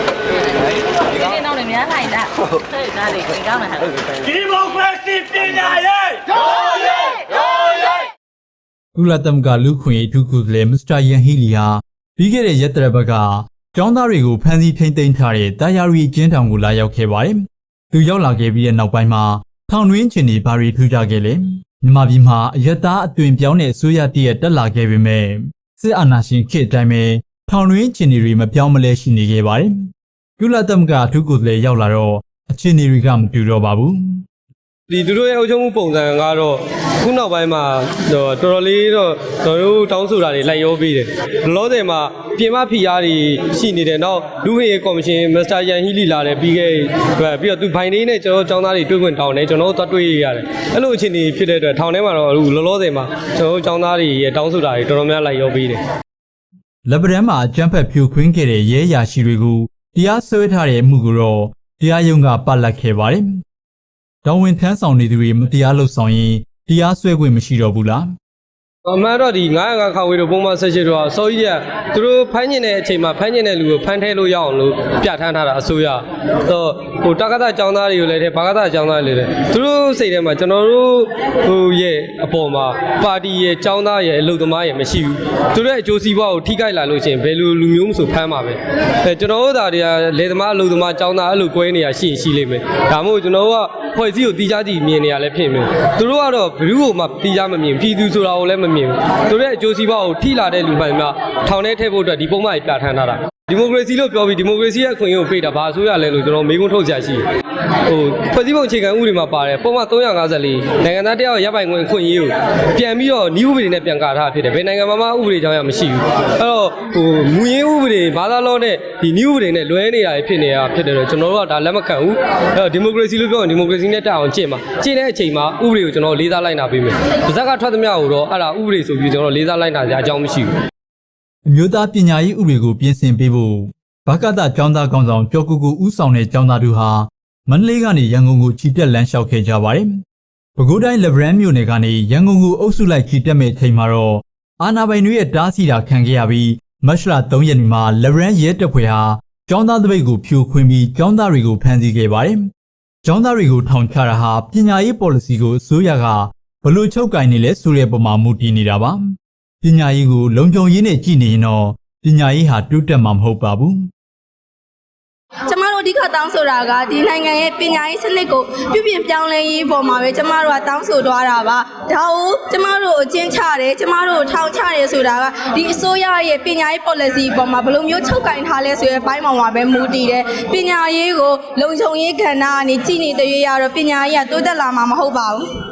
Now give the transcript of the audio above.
ဒီနေ့တော့လည်းများလိုက်တာဟုတ်ဒါလေးဒီကောင်းလားဒီမိုကရေစီပညာရေးဒေါ်ရေးဒေါ်ရေးကုလသမဂ္ဂလူခွင့်ရေးထူးကူလည်းမစ္စတာယန်ဟီလီဟာပြီးခဲ့တဲ့ရက်သတ္တပတ်ကကျောင်းသားတွေကိုဖမ်းဆီးထိန်းသိမ်းထားတဲ့တာယာရီကျင်းတောင်ကိုလာရောက်ခဲ့ပါတယ်။သူရောက်လာခဲ့ပြီးတဲ့နောက်ပိုင်းမှာထောင်တွင်းချင်တွေဘာတွေထူးကြခဲ့လဲ။မြန်မာပြည်မှာအယက်သားအသွင်ပြောင်းတဲ့အစိုးရတည့်ရတက်လာခဲ့ပေမဲ့စစ်အာဏာရှင်ခေတ်တိုင်းပဲ ထောင်တွင်းချင်းတွေမပြောင်းမလဲရှိနေခဲ့ပါတယ်။ကုလသမဂ္ဂအထူးကိုယ်စားလှယ်ရောက်လာတော့အခြေအနေတွေကမတူတော့ပါဘူး။ဒီသူတို့ရဲ့အုပ်ချုပ်မှုပုံစံကတော့ခုနောက်ပိုင်းမှာတော့တော်တော်လေးတော့ကျွန်တော်တို့တောင်းဆိုတာတွေလိုက်ရောပြီးတယ်။လောလောဆယ်မှာပြင်မဖီအားတွေရှိနေတယ်။နောက်လူ့ဟေကော်မရှင်မစ္စတာယန်ဟီလီလာတယ်ပြီးခဲ့ပြီးတော့သူဘိုင်လေးနဲ့ကျွန်တော်တို့ចောင်းသားတွေတွေ့ခွင့်တောင်းတယ်ကျွန်တော်တို့သွားတွေ့ရရတယ်။အဲ့လိုအခြေအနေဖြစ်တဲ့အတွက်ထောင်ထဲမှာတော့အခုလောလောဆယ်မှာကျွန်တော်တို့ចောင်းသားတွေရဲ့တောင်းဆိုတာတွေတော်တော်များလိုက်ရောပြီးတယ် လက်ပတန်းမှာအကြမ်းဖက်ဖြိုခွင်းခဲ့တဲ့ရဲအရာရှိတွေကိုတရားစွဲထားတဲ့အမှုကိုတော့တရားရုံးကပတ်လက်ခဲ့ပါတယ်။တော်ဝင်ထမ်းဆောင်နေသူတွေမတရားလုပ်ဆောင်ရင်တရားစွဲခွင့်မရှိတော့ဘူးလား အမှန်တော့ဒီ905ခါဝေတို့ပုံမှန်ဆက်ရှိတော့စောကြီးကသူတို့ဖမ်းကျင်တဲ့အချိန်မှာဖမ်းကျင်တဲ့လူကိုဖမ်းထဲလို့ရအောင်လို့ပြဋ္ဌာန်းထားတာအစိုးရတော့ဟိုတက္ကသကျောင်းသားတွေကိုလည်းတဲ့ဘာကသကျောင်းသားတွေလည်းသူတို့စိတ်ထဲမှာကျွန်တော်တို့ဟိုရဲ့အပေါ်မှာပါတီရဲ့ကျောင်းသားရဲ့အလုပ်သမားရဲ့မရှိဘူးသူတို့ရဲ့အကျိုးစီးပွားကိုထိခိုက်လာလို့ရှိရင်ဘယ်လိုလူမျိုးမဆိုဖမ်းပါပဲအဲကျွန်တော်တို့ဒါတွေကလေသမားအလုပ်သမားကျောင်းသားအဲ့လိုကွဲနေရရှိရင်ရှိလိမ့်မယ်ဒါမှမဟုတ်ကျွန်တော်တို့က ဖွဲ့စည်းကိုတီးခြားကြည့်မြင်နေရလဲဖြစ်မယ်သူတို့ကတော့ဘယ်သူ့ကိုမှတီးခြားမမြင်ပြည်သူဆိုတာကိုလည်းမမြင်ဘူးသူတို့ရဲ့အကျိုးစီးပွားကိုထိလာတဲ့လူမှန်များထောင်ထဲထည့်ဖို့အတွက်ဒီပုံမှန်ကြီးပြဋ္ဌာန်းထားတာ ဒီမိုကရေစီလို့ပြောပြီးဒီမိုကရေစီရဲ့အခွင့်အရေးကိုပေးတာဘာအစိုးရလဲလို့ကျွန်တော်မေးခွန်းထုတ်ကြရှိတယ်ဟိုဖွဲ့စည်းပုံအခြေခံဥပဒေမှာပါတယ်ပုံမှန်354နိုင်ငံသားတယောက်ရပ်ပိုင်ခွင့်အခွင့်အရေးကိုပြန်ပြီးတော့ဤဥပဒေနဲ့ပြန်ကာထားဖြစ်တယ်ဘယ်နိုင်ငံမှာမှဥပဒေကြောင်းရမရှိဘူးအဲ့တော့ဟိုမူရင်းဥပဒေဘာသာလောနဲ့ဒီဤဥပဒေနဲ့လွဲနေတာဖြစ်နေတာဖြစ်တယ်တော့ကျွန်တော်တို့ကဒါလက်မခံဘူးအဲ့တော့ဒီမိုကရေစီလို့ပြောရင်ဒီမိုကရေစီနဲ့တက်အောင်ကျင့်ပါကျင့်တဲ့အချိန်မှာဥပဒေကိုကျွန်တော်လေးစားလိုက်နာပေးမယ်ပါဇက်ကထွက်သမျှကိုတော့အဲ့ဒါဥပဒေဆိုပြီးကျွန်တော်လေးစားလိုက်နာကြအကြောင်းမရှိဘူး အမျိုးသားပညာရေးဥပဒေကိုပြင်ဆင်ပေးဖို့ဘကတကျောင်းသားကောင်ဆောင်ကျော်ကူကူဦးဆောင်တဲ့ကျောင်းသားတို့ဟာမန္တလေးကနေရန်ကုန်ကိုချီတက်လမ်းလျှောက်ခဲ့ကြပါတယ်။ပဲခူးတိုင်းလက်ဗရန်မြို့နယ်ကနေရန်ကုန်ကိုအုပ်စုလိုက်ချီတက်မဲ့အချိန်မှာတော့အာနာပိုင်တွေရဲ့တားဆီးတာခံခဲ့ရပြီးမတ်လ3ရက်နေ့မှာလက်ဗရန်ရဲတပ်ဖွဲ့ဟာကျောင်းသားတပိတ်ကိုဖြိုခွင်းပြီးကျောင်းသားတွေကိုဖမ်းဆီးခဲ့ပါတယ်။ကျောင်းသားတွေကိုထောင်ချတာဟာပညာရေး policy ကိုအစိုးရကဘလို့ချုပ်ကင်နေလဲဆိုတဲ့ပုံမှာမူတည်နေတာပါ။ ပညာရေးကိုလုံခြုံရေးနဲ့ကြည်နေရင်တော့ပညာရေးဟာတိုးတက်မှာမဟုတ်ပါဘူးကျမတို့အဓိကတောင်းဆိုတာကဒီနိုင်ငံရဲ့ပညာရေးစနစ်ကိုပြုပြင်ပြောင်းလဲရေးပေါ်မှာပဲကျမတို့ကတောင်းဆိုသွားတာပါဒါကိုကျမတို့ကိုအကျဉ်းချတယ်ကျမတို့ကိုထောင်ချတယ်ဆိုတာကဒီအစိုးရရဲ့ပညာရေး policy ပေါ်မှာဘယ်လိုမျိုးချုပ်ကင်ထားလဲဆိုတဲ့ဘိုင်းပေါ်မှာပဲမူတည်တယ်ပညာရေးကိုလုံခြုံရေးကဏ္ဍကနေကြည်နေတဲ့ရွေးရတော့ပညာရေးကတိုးတက်လာမှာမဟုတ်ပါဘူး